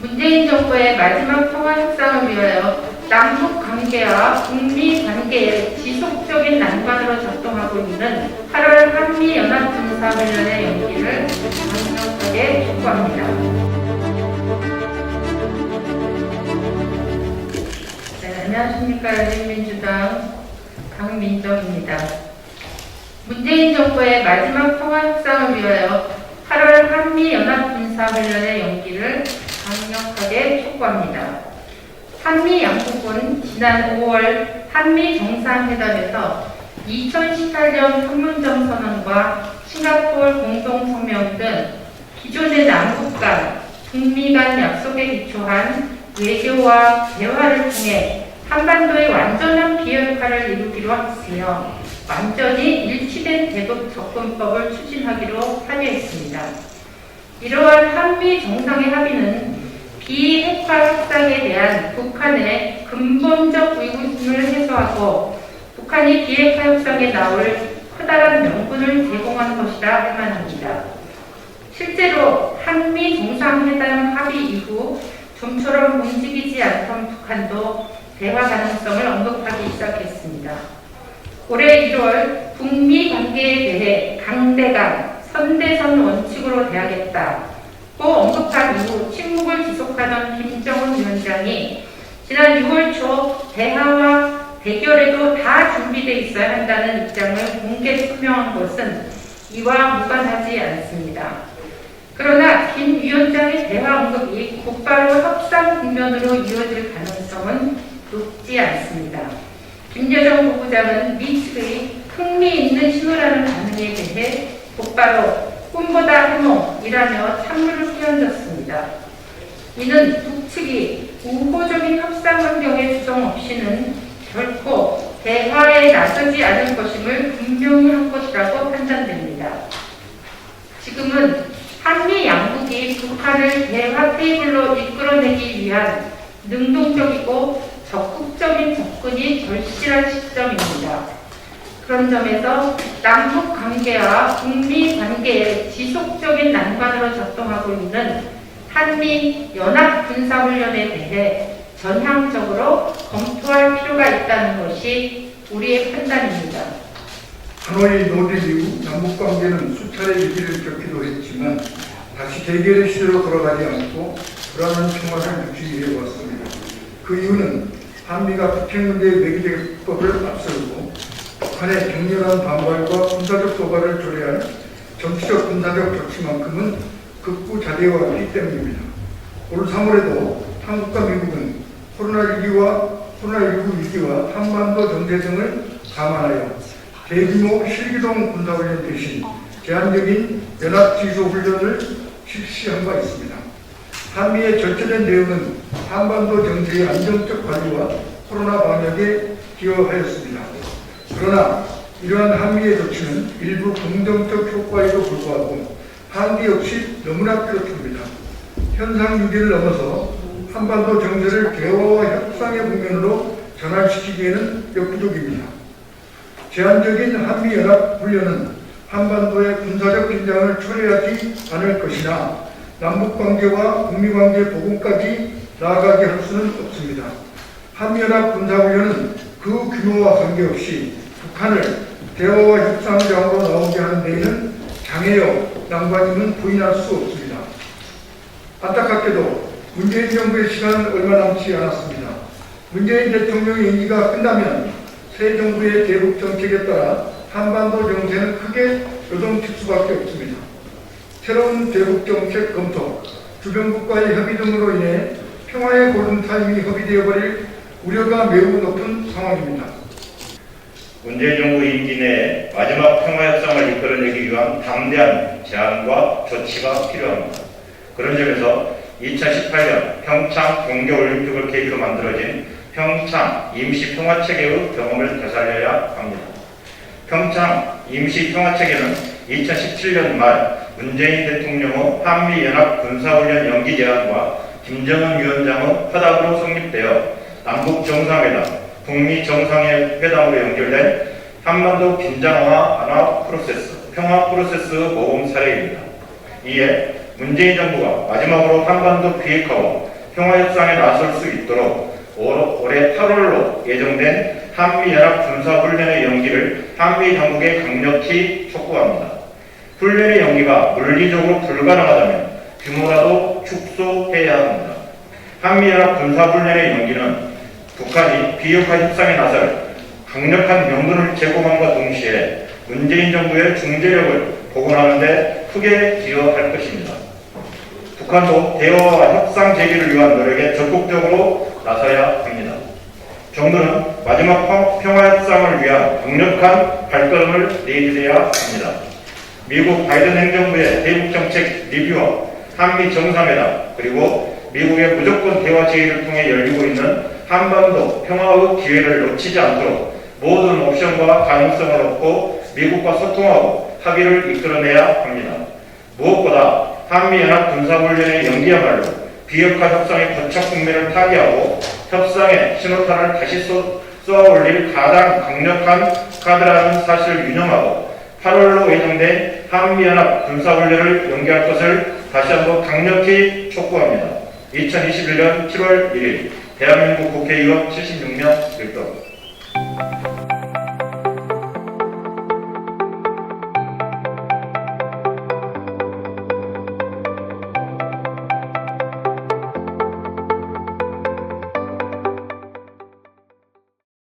문재인 정부의 마지막 통화 협상을 위하여 남북 관계와 북미 관계의 지속적인 난관으로 작동하고 있는 8월 한미 연합 군사 훈련의 연기를 강력하게 촉구합니다. 네, 안녕하십니까 열린민주당 강민정입니다. 문재인 정부의 마지막 통화 협상을 위하여 8월 한미 연합 군사 훈련의 연기를 강력하게 촉구합니다. 한미 양국은 지난 5월 한미 정상회담에서 2018년 판문점 선언과 싱가포르 공동 성명 등 기존의 남북 간, 북미 간 약속에 기초한 외교와 대화를 통해 한반도의 완전한 비핵화를 이루기로 했으며 완전히 일치된 대북 접근법을 추진하기로 합의했습니다. 이러한 한미 정상의 합의는 비핵화 협상에 대한 북한의 근본적 의구심을 해소하고 북한이 비핵화 협상에 나올 커다란 명분을 제공한 것이라 할 만합니다. 실제로 한미 정상회담 합의 이후 좀처럼 움직이지 않던 북한도 대화 가능성을 언급하기 시작했습니다. 올해 1월 북미 관계에 대해 강대강, 선대선 원칙으로 대하겠다. 고 언급한 이후 침묵을 지속하던 김정은 위원장이 지난 6월 초 대화와 대결에도 다 준비돼 있어야 한다는 입장을 공개 표명한 것은 이와 무관하지 않습니다. 그러나 김 위원장의 대화 언급이 곧바로 협상 국면으로 이어질 가능성은 높지 않습니다. 김여정 부부장은 미 측의 흥미 있는 신호라는 반응에 대해 곧바로 꿈보다 해몽이라며 찬물을 끼얹었습니다. 이는 북측이 우호적인 협상 환경에 주정 없이는 결코 대화에 나서지 않을 것임을 분명히 한 것이라고 판단됩니다. 지금은 한미 양국이 북한을 대화 테이블로 이끌어내기 위한 능동적이고 적극적인 접근이 절실한 시점입니다. 그런 점에서 남북 관계와 북미 관계의 지속적인 난관으로 작동하고 있는 한미 연합 군사 훈련에 대해 전향적으로 검토할 필요가 있다는 것이 우리의 판단입니다. 하노이 노딜 이후 남북 관계는 수차례 위기를 겪기도 했지만 다시 대결의 시대로 돌아가지 않고 불안한 평화를 유지해 왔습니다. 그 이유는 한미가 북핵 문제의 매기대법을 앞세우고 북한의 격렬한 반발과 군사적 도발을 초래할 정치적 군사적 조치만큼은 극구자대화하기 때문입니다. 올 3월에도 한국과 미국은 코로나19와 코로나19 위기와 한반도 정세 등을 감안하여 대규모 실기동 군사훈련 대신 제한적인 연합지소훈련을 실시한 바 있습니다. 한미의 절차된 내용은 한반도 정세의 안정적 관리와 코로나 방역에 기여하였습니다. 그러나 이러한 한미의 조치는 일부 긍정적 효과에도 불구하고 한미 역시 너무나 뚜렷합니다. 현상 유지를 넘어서 한반도 정세를 대화와 협상의 국면으로 전환시키기에는 역부족입니다. 제한적인 한미연합 훈련은 한반도의 군사적 긴장을 초래하지 않을 것이나 남북관계와 북미관계 복원까지 나아가게 할 수는 없습니다. 한미연합 군사훈련은 그 규모와 관계없이 북한을 대화와 협상장으로 나오게 하는 데에는 장애요, 난관임은 부인할 수 없습니다. 안타깝게도 문재인 정부의 시간은 얼마 남지 않았습니다. 문재인 대통령의 임기가 끝나면 새 정부의 대북 정책에 따라 한반도 정세는 크게 요동칠 수밖에 없습니다. 새로운 대북 정책 검토, 주변 국가의 협의 등으로 인해 평화의 골든타임이 협의되어 버릴 우려가 매우 높은 상황입니다. 문재인 정부 임기 내에 마지막 평화 협상을 이끌어내기 위한 담대한 제안과 조치가 필요합니다. 그런 점에서 2018년 평창 동계올림픽을 계기로 만들어진 평창 임시평화체계의 경험을 되살려야 합니다. 평창 임시평화체계는 2017년 말 문재인 대통령의 한미연합 군사훈련 연기 제안과 김정은 위원장의 허락으로 성립되어 남북 정상회담, 북미 정상회담으로 연결된 한반도 긴장화 완화 프로세스, 평화 프로세스 모범 사례입니다. 이에 문재인 정부가 마지막으로 한반도 비핵화와 평화협상에 나설 수 있도록 올- 올해 8월로 예정된 한미연합 군사훈련의 연기를 한미 당국에 강력히 촉구합니다. 훈련의 연기가 물리적으로 불가능하다면 규모라도 축소해야 합니다. 한미연합 군사훈련의 연기는 북한이 비핵화 협상에 나설 강력한 명분을 제공함과 동시에 문재인 정부의 중재력을 복원하는 데 크게 기여할 것입니다. 북한도 대화와 협상 재개를 위한 노력에 적극적으로 나서야 합니다. 정부는 마지막 평- 평화협상을 위한 강력한 발걸음을 내딛어야 합니다. 미국 바이든 행정부의 대북 정책 리뷰와 한미 정상회담 그리고 미국의 무조건 대화 제의를 통해 열리고 있는 한반도 평화의 기회를 놓치지 않도록 모든 옵션과 가능성을 얻고 미국과 소통하고 합의를 이끌어내야 합니다. 무엇보다 한미연합 군사훈련의 연기야말로 비핵화 협상의 거착 국면을 타개하고 협상의 신호탄을 다시 쏘, 쏘아올릴 가장 강력한 카드라는 사실을 유념하고 8월로 예정된 한미연합 군사훈련을 연기할 것을 다시 한번 강력히 촉구합니다. 2021년 7월 1일 대한민국 국회의원 76명 일동